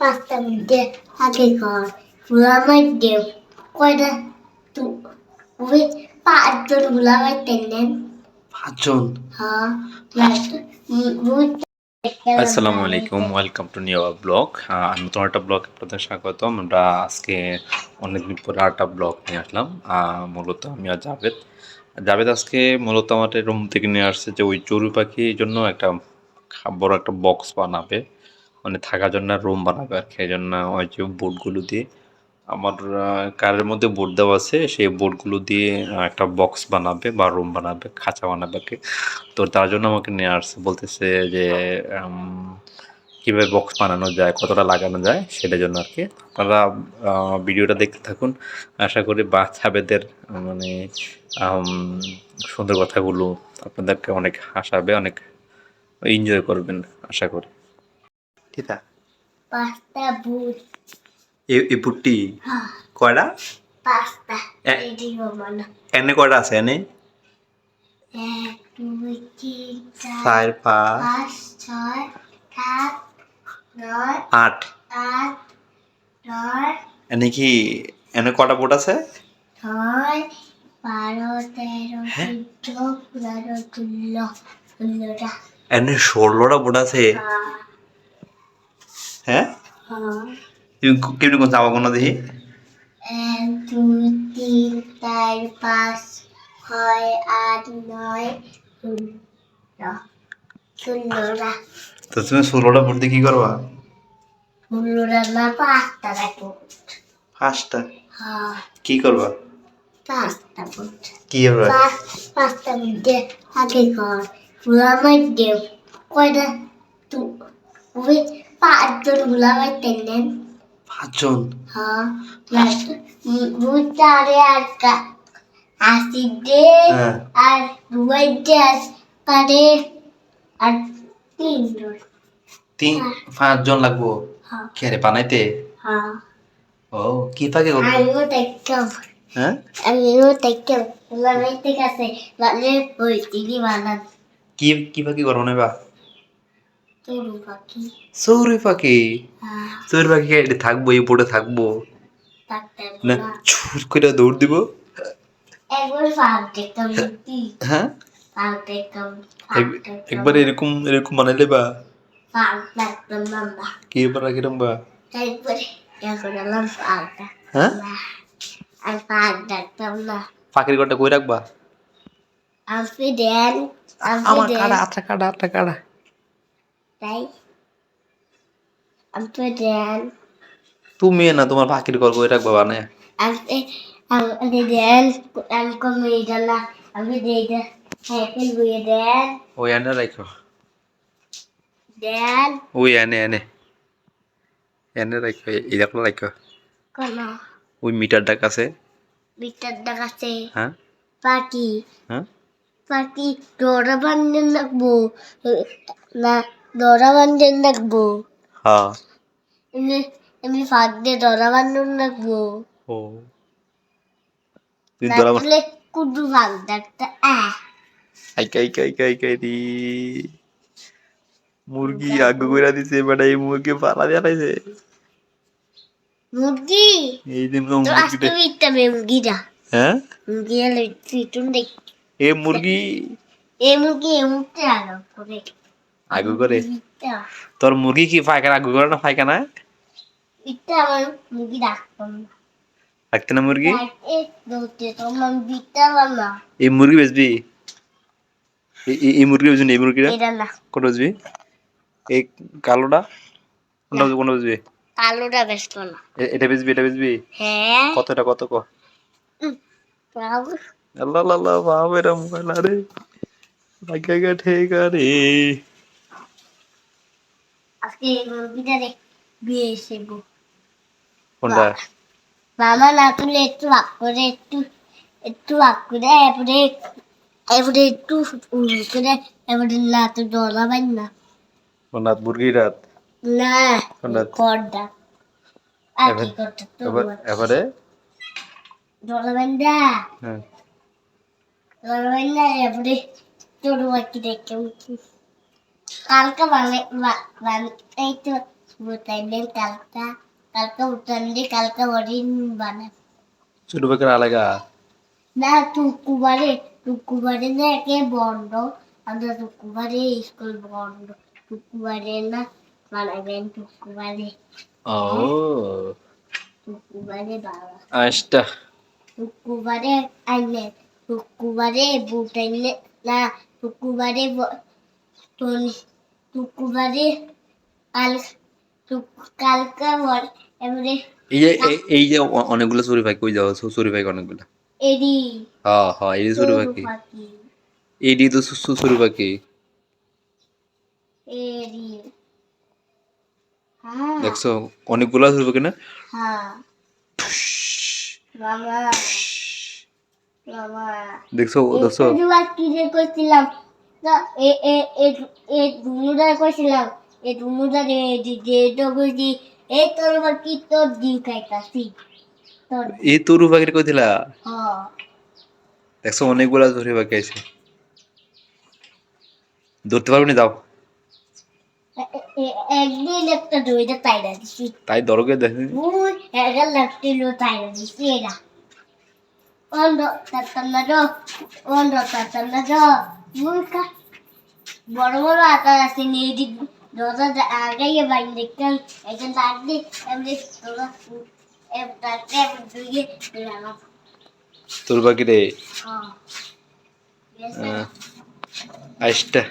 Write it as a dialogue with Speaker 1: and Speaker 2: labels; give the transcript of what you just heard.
Speaker 1: পাঁচটা মধ্যে আগে ঘর গুলামাই দেও কয়টা তু ওই পাঁচজন গুলামাই তেলেন
Speaker 2: পাঁচজন
Speaker 1: হ্যাঁ
Speaker 2: আসসালামু আলাইকুম ওয়েলকাম টু নিউ ব্লগ আমি নতুন একটা ব্লগ আপনাদের স্বাগতম। আমরা আজকে অনেকদিন পরে আরেকটা ব্লগ নিয়ে আসলাম। আহ, মূলত আমি আর জাভেদ। জাভেদ আজকে মূলত আমাদের রুম থেকে নিয়ে আসছে যে ওই চড়ুই পাখির জন্য একটা বড় একটা বক্স বানাবে। মানে থাকার জন্য রুম বানাবে আর কি জন্য ওই যে বোর্ডগুলো দিয়ে আমার কারের মধ্যে বোর্ড দেওয়া আছে, সেই বোর্ডগুলো দিয়ে একটা বক্স বানাবে বা রুম বানাবে, খাঁচা বানাবে আর কি। তো তার জন্য আমাকে নিয়ে আসছে, বলতেছে যে কীভাবে বক্স বানানো যায়, কতটা লাগানো যায়, সেটার জন্য আর কি। আপনারা ভিডিওটা দেখতে থাকুন। আশা করি বাচ্চাবেদের মানে সুন্দর কথাগুলো আপনাদেরকে অনেক হাসাবে, অনেক এনজয় করবেন, আশা করি। আছে
Speaker 1: পাঁচটা বুট।
Speaker 2: এই বুটটি? কয়টা?
Speaker 1: পাঁচটা এটি বানানো
Speaker 2: এনে কয়টা আছে এনে?
Speaker 1: এক দুই তিন চার
Speaker 2: পাঁচ।
Speaker 1: ছয় সাত নয়
Speaker 2: আট।
Speaker 1: আট নয়।
Speaker 2: এনে কি এনে কটা বুট আছে?
Speaker 1: ছয় বারো তেরো
Speaker 2: হ্যাঁ?
Speaker 1: চোদ্দ পনেরো ষোলো ষোলোটা।
Speaker 2: এনে ষোলোটা বুট আছে।
Speaker 1: হ্যাঁ?
Speaker 2: হ্যাঁ। তুমি কেমনি কোন চাওয়া কোনো দেখি।
Speaker 1: দুই তিন চার পাঁচ ছয় আট নয় ষোলো। ষোলোটা।
Speaker 2: তো তুমি ষোলোটা দিয়ে কি করবা?
Speaker 1: ষোলোটা না পাঁচটা রাখব
Speaker 2: পাঁচটা?
Speaker 1: হ্যাঁ।
Speaker 2: কি করবা?
Speaker 1: পাঁচটা বুট
Speaker 2: কি করবা?
Speaker 1: পাঁচ পাঁচটা মধ্যে আগে ঘর গুলামাই দেও কয়টা? তু ওই পাঁচজন গুলামাই তেলেন
Speaker 2: পাঁচজন
Speaker 1: হ্যাঁ বুঝতে আর কা আসি দে। আর দুবাই দে আর তিনজন
Speaker 2: তিন পাঁচজন লাগবো
Speaker 1: হ্যাঁ
Speaker 2: কে রে বানাইতে
Speaker 1: হ্যাঁ
Speaker 2: ও কি থাকে করব
Speaker 1: আমিও দেখতাম
Speaker 2: হ্যাঁ
Speaker 1: আমিও দেখতাম থেকে আছে মানে ওই তিনি বানান
Speaker 2: কি কি পাখি সৌরি পাখি।
Speaker 1: হ্যাঁ।
Speaker 2: পাখি এটা থাকব এই বোর্ডে থাকব। না ছুট করে দৌড় দিব। হ্যাঁ এক- একবার এরকম এরকম বানাইলে বা? কি এবার কিরম বা হ্যাঁ?
Speaker 1: আর ফাঁক দেখতাম না।
Speaker 2: পাখির ঘরটা কই রাখবা? আমার কাটা আটটা কাটা আটটা কাটা
Speaker 1: তাই আপনি দেন
Speaker 2: তুমি না তোমার পাখির ঘর কই রাখবা বানায়
Speaker 1: আপনি আপনি দেন আমি কমে গেল আমি দিয়ে দেন সাইকেল বুয়ে দেন
Speaker 2: ওই এনে রাখো
Speaker 1: দেন
Speaker 2: ওই এনে এনে। এনে রাখো এই দেখো রাখো
Speaker 1: কোন।
Speaker 2: ওই মিটারটা কাছে
Speaker 1: বিটার দেখাচ্ছে
Speaker 2: হ্যাঁ?
Speaker 1: পাখি।
Speaker 2: হ্যাঁ?
Speaker 1: পাখি দৌড়া বান্ধে রাখব না দৌড়া বান্ধে রাখব
Speaker 2: হ্যাঁ
Speaker 1: এমনি এমনি ফাঁক দিয়ে দৌড়া বান্ধে রাখব
Speaker 2: ও তুই
Speaker 1: কুদু ভাগ ডাকতে আহ
Speaker 2: আই কাই কাই কাই কাই রি মুরগি আগ কইরা দিছে বেটা এই মুরগি পালা দিয়া লাইছে
Speaker 1: মুরগি
Speaker 2: এই দিন তো
Speaker 1: তো
Speaker 2: মুরগিটা
Speaker 1: আজকে বিটটা মুরগিটা
Speaker 2: হ্যাঁ
Speaker 1: মুরগি এলে ফিটুন দেখ
Speaker 2: এ মুরগি
Speaker 1: এই মুরগি এই মুখতে আলো করে
Speaker 2: আগু করে। তোর মুরগি কি পায়খানা? আগু করে না পায়খানা?
Speaker 1: বিটটা আমার মুরগি ডাকতাম না।
Speaker 2: রাখতে না মুরগি? এই মুরগি বেচবি? এই- মুরগি বেচবি এই মুরগিটা?
Speaker 1: এটা না।
Speaker 2: কোনটা বেচবি? এই কালোটা? কোনটা বেচবি কোনটা বেচবি?
Speaker 1: কালোটা ব্যস্ত না।
Speaker 2: এটা বেচবি এটা বেচবি?
Speaker 1: হ্যাঁ।
Speaker 2: কত এটা কত ক?
Speaker 1: বাবু।
Speaker 2: আল্লাহ আল্লাহ বাপ এরা মোবাইল আরে লাগা ঠেকা রে।
Speaker 1: আজকে এই মুরগিটা রে বিয়ে এসেবো।
Speaker 2: কোনটা?
Speaker 1: মামা না তুলে একটু ভাগ করে একটু একটু ভাগ করে এরপরে এরপরে একটু করে এরপরে না তো ডলা বান না
Speaker 2: কোনটা মুরগি রাত?
Speaker 1: না
Speaker 2: কোনটা
Speaker 1: করডা
Speaker 2: এবার-
Speaker 1: করতে তো
Speaker 2: এবার এবারে?
Speaker 1: ডলা বান দা
Speaker 2: হ্যাঁ
Speaker 1: না এরপরে ছোট বাকি দেখে উঠি। কালকে বানে বা- বান এই তো উঠাইলেন কালকা কালকা উঠানলে কালকা হরিণ বানায়
Speaker 2: ছোট পাখির আলাগা
Speaker 1: না টুকুবারে টুকুবারে না একে বন্ধ আমরা টুকুবারে স্কুল বন্ধ টুকুবারে না বানাবেন টুকুবারে
Speaker 2: ও
Speaker 1: টুকুবারে বাবা
Speaker 2: আচ্ছা
Speaker 1: টুকুবারে আইলে টুকুবারে বুটাইলে না টুকুবারে টনি টুকুবারে কাল কালকা বল এবারে
Speaker 2: এই যে এই- যে অনেকগুলো চুরি পাখি ওই যাও? চুরি পাখি অনেকগুলো।
Speaker 1: এডি।
Speaker 2: হ্যাঁ হ্যাঁ যে চুরি পাখি।
Speaker 1: পাখি।
Speaker 2: তো চুরি পাখি।
Speaker 1: এডি।
Speaker 2: দেখছ? অনেকগুলো চুরি পাখি না?
Speaker 1: হ্যাঁ মামা মামা
Speaker 2: দেখছ? দেখছ?
Speaker 1: কি যে করছিলাম না এ এ এ এ দুনুদার করছিলাম এ দুনুদার এ যে তো বুঝি এই তোর আবার কি তোর ডিম খাইতাছি তোর
Speaker 2: এই কইছিলা
Speaker 1: হ
Speaker 2: দেখছ অনেকগুলো চুরি পাখি আছে ধরতে পারবে না যাও
Speaker 1: এ- এ- একদিন একটা দইটা তাইরা দিছি
Speaker 2: তাই দরকে দেখে
Speaker 1: Uy, era latino tayo di sera. Ondo, tatanado. Ondo, tatanado. Mulka. বড় বড় আকার আছে নেডি দরজা আগে বাইন দেখতাম একজন লাগলে এমনি তোরা
Speaker 2: বাকি রে
Speaker 1: হ্যাঁ
Speaker 2: আইসটা